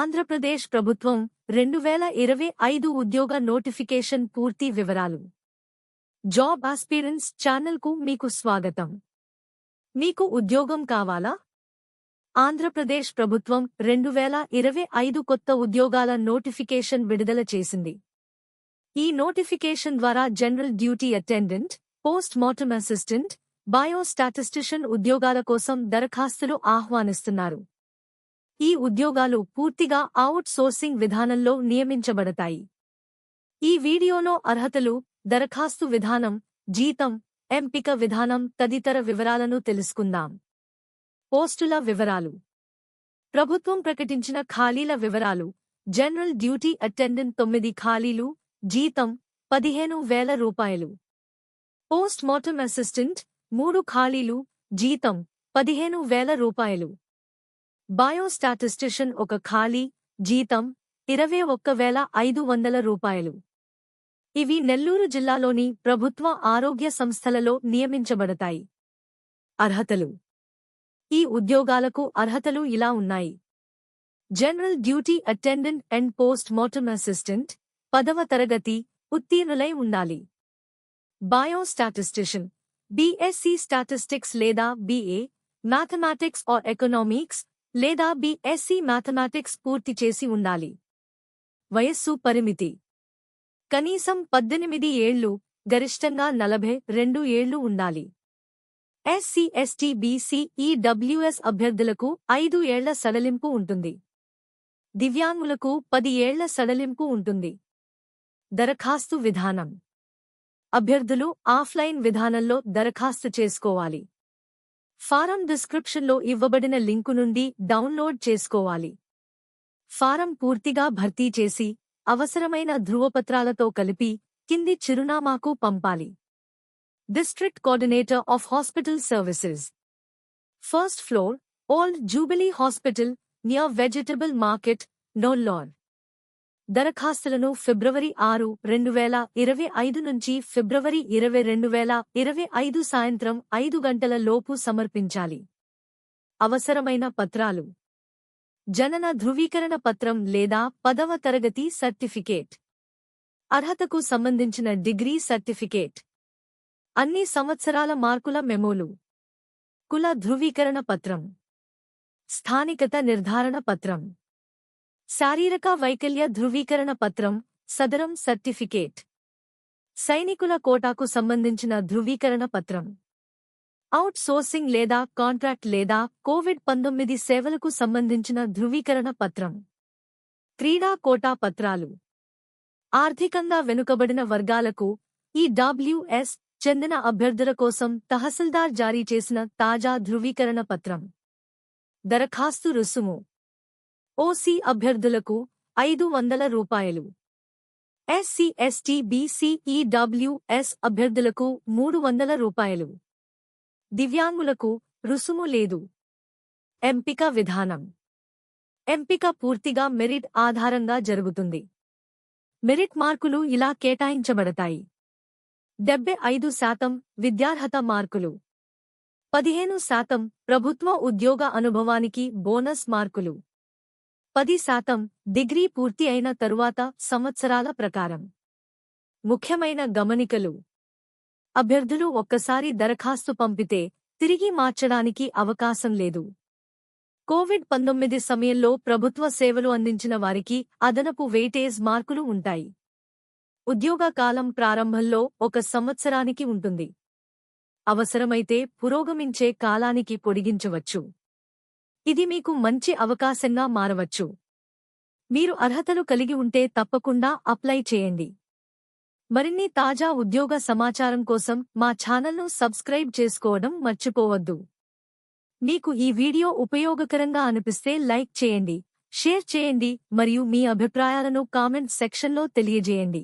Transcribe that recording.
ఆంధ్రప్రదేశ్ ప్రభుత్వం రెండు వేల ఇరవై ఐదు ఉద్యోగ నోటిఫికేషన్ పూర్తి వివరాలు. జాబ్ ఆస్పిరెన్స్ ఛానల్కు మీకు స్వాగతం. మీకు ఉద్యోగం కావాలా? ఆంధ్రప్రదేశ్ ప్రభుత్వం రెండు వేల ఇరవై ఐదు కొత్త ఉద్యోగాల నోటిఫికేషన్ విడుదల చేసింది. ఈ నోటిఫికేషన్ ద్వారా general duty attendant post mortem assistant biostatistician ఉద్యోగాల కోసం దరఖాస్తులు ఆహ్వానిస్తున్నారు. ఈ ఉద్యోగాలు పూర్తిగా అవుట్ సోర్సింగ్ విధానంలో నియమించబడతాయి. ఈ వీడియోలో అర్హతలు దరఖాస్తు విధానం జీతం ఎంపిక విధానం తదితర వివరాలను తెలుసుకుందాం. పోస్టుల వివరాలు. ప్రభుత్వం ప్రకటించిన ఖాళీల వివరాలు. జనరల్ డ్యూటీ అటెండెంట్ తొమ్మిది ఖాళీలు జీతం పదిహేను వేల రూపాయలు. పోస్ట్ మార్టం అసిస్టెంట్ మూడు ఖాళీలు జీతం పదిహేను వేల రూపాయలు. బయోస్టాటిస్టిషన్ ఒక ఖాళీ జీతం ఇరవై ఒక్క వేల ఐదు వందల రూపాయలు. ఇవి నెల్లూరు జిల్లాలోని ప్రభుత్వ ఆరోగ్య సంస్థలలో నియమించబడతాయి. అర్హతలు. ఈ ఉద్యోగాలకు అర్హతలు ఇలా ఉన్నాయి. General duty attendant and post mortem assistant పదవ తరగతి ఉత్తీర్ణులై ఉండాలి. బయోస్టాటిస్టిషన్ బీఎస్సీ స్టాటిస్టిక్స్ లేదా బీఏ మ్యాథమెటిక్స్ ఆర్ ఎకనామిక్స్ లేదా బీఎస్సీ మ్యాథమెటిక్స్ పూర్తి చేసి ఉండాలి. వయస్సు పరిమితి. కనీసం పద్దెనిమిది ఏళ్ళు గరిష్టంగా నలభై రెండు ఏళ్ళు ఉండాలి. ఎస్సీ ఎస్టీ బీసీ ఈడబ్ల్యూఎస్ అభ్యర్థులకు ఐదు ఏళ్ళ సడలింపు ఉంటుంది. దివ్యాంగులకు పది ఏళ్ళ సడలింపు ఉంటుంది. దరఖాస్తు విధానం. అభ్యర్థులు ఆఫ్లైన్ విధానంలో దరఖాస్తు చేసుకోవాలి. ఫారం డిస్క్రిప్షన్లో ఇవ్వబడిన లింకు నుండి డౌన్లోడ్ చేసుకోవాలి. ఫారం పూర్తిగా భర్తీ చేసి అవసరమైన ధృవపత్రాలతో కలిపి కింది చిరునామాకు పంపాలి. District coordinator of hospital services first floor old jubilee hospital near vegetable market Nellore దరఖాస్తులను ఫిబ్రవరి ఆరు రెండు వేల ఇరవై ఐదు నుంచి ఫిబ్రవరి ఇరవై రెండు వేల ఇరవై ఐదు సాయంత్రం ఐదు గంటల లోపు సమర్పించాలి. అవసరమైన పత్రాలు. జనన ధృవీకరణ పత్రం లేదా పదవ తరగతి సర్టిఫికేట్. అర్హతకు సంబంధించిన డిగ్రీ సర్టిఫికేట్. అన్ని సంవత్సరాల మార్కుల మెమోలు. కుల ధృవీకరణ పత్రం. స్థానికత నిర్ధారణ పత్రం. శారీరక వైకల్య ధృవీకరణ పత్రం సదరం సర్టిఫికేట్. సైనికుల కోటాకు సంబంధించిన ధృవీకరణ పత్రం. అవుట్ సోర్సింగ్ లేదా కాంట్రాక్ట్ లేదా కోవిడ్ పంతొమ్మిది సేవలకు సంబంధించిన ధృవీకరణ పత్రం. క్రీడా కోటా పత్రాలు. ఆర్థికంగా వెనుకబడిన వర్గాలకు ఈ డబ్ల్యూఎస్ చెందిన అభ్యర్థుల కోసం తహసీల్దార్ జారీ చేసిన తాజా ధృవీకరణ పత్రం. దరఖాస్తు రుసుము. ఓసీ అభ్యర్థులకు ఐదు వందల రూపాయలు. ఎస్సీ ఎస్టీ బీసీ ఈడబ్ల్యూఎస్ అభ్యర్థులకు మూడు వందల రూపాయలు. దివ్యాంగులకు రుసుము లేదు. ఎంపిక విధానం. ఎంపిక పూర్తిగా మెరిట్ ఆధారంగా జరుగుతుంది. మెరిట్ మార్కులు ఇలా కేటాయించబడతాయి. డెబ్బై ఐదు శాతం విద్యార్హత మార్కులు. పదిహేను శాతం ప్రభుత్వ ఉద్యోగ అనుభవానికి బోనస్ మార్కులు. పది శాతం డిగ్రీ పూర్తి అయిన తరువాత సంవత్సరాల ప్రకారం. ముఖ్యమైన గమనికలు. అభ్యర్థులు ఒక్కసారి దరఖాస్తు పంపితే తిరిగి మార్చడానికి అవకాశం లేదు. కోవిడ్ పంతొమ్మిది సమయంలో ప్రభుత్వ సేవలు అందించిన వారికి అదనపు వెయిటేజ్ మార్కులు ఉంటాయి. ఉద్యోగ కాలం ప్రారంభంలో ఒక సంవత్సరానికి ఉంటుంది. అవసరమైతే పురోగమించే కాలానికి పొడిగించవచ్చు. ఇది మీకు మంచి అవకాశంగా మారవచ్చు. మీరు అర్హతలు కలిగి ఉంటే తప్పకుండా అప్లై చేయండి. మరిన్ని తాజా ఉద్యోగ సమాచారం కోసం మా ఛానల్ను సబ్స్క్రైబ్ చేసుకోవడం మర్చిపోవద్దు. మీకు ఈ వీడియో ఉపయోగకరంగా అనిపిస్తే లైక్ చేయండి షేర్ చేయండి మరియు మీ అభిప్రాయాలను కామెంట్ సెక్షన్లో తెలియజేయండి.